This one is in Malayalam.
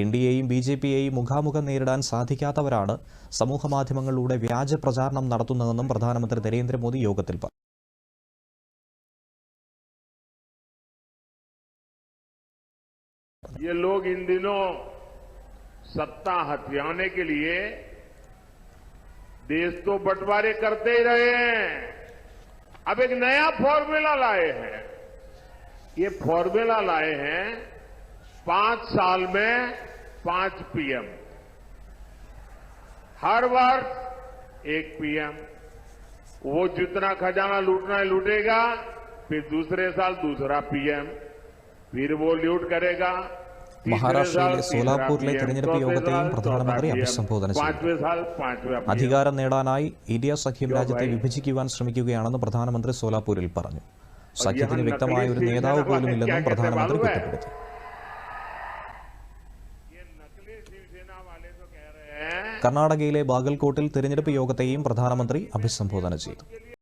एनडीए ई बीजेपी ई मुगामुगा നേരിടാൻ സാധിക്കാത്തവരാണ് സമൂഹമാധ്യമങ്ങളിലൂടെ വ്യാജപ്രചാരണം നടത്തുന്നതെന്നും പ്രധാനമന്ത്രി നരേന്ദ്ര മോദി യോഗത്തിൽ പറഞ്ഞു. ये लोग इन दिनों सत्ता हथियाने के लिए देश को बंटवारे करते ही रहे हैं। अब एक नया फार्मूला लाए हैं। ये फार्मूला लाए हैं पांच साल में पांच पीएम हर वर्ष एक पीएम वो जितना खजाना लूटना है लूटेगा फिर दूसरे साल दूसरा पीएम फिर वो लूट करेगा മഹാരാഷ്ട്രയിലെ സോലാപൂരിലെ തെരഞ്ഞെടുപ്പ് യോഗത്തെയും പ്രധാനമന്ത്രി അഭിസംബോധന ചെയ്തു അധികാരം നേടാനായി ഇന്ത്യ സഖ്യം രാജ്യത്തെ വിഭജിക്കുവാൻ ശ്രമിക്കുകയാണെന്ന് പ്രധാനമന്ത്രി സോലാപൂരിൽ പറഞ്ഞു സഖ്യത്തിന് വ്യക്തമായ ഒരു നേതാവ് പോലുമില്ലെന്നും പ്രധാനമന്ത്രി കുറ്റപ്പെടുത്തി കർണാടകയിലെ ബാഗൽകോട്ടിൽ തിരഞ്ഞെടുപ്പ് യോഗത്തെയും പ്രധാനമന്ത്രി അഭിസംബോധന ചെയ്തു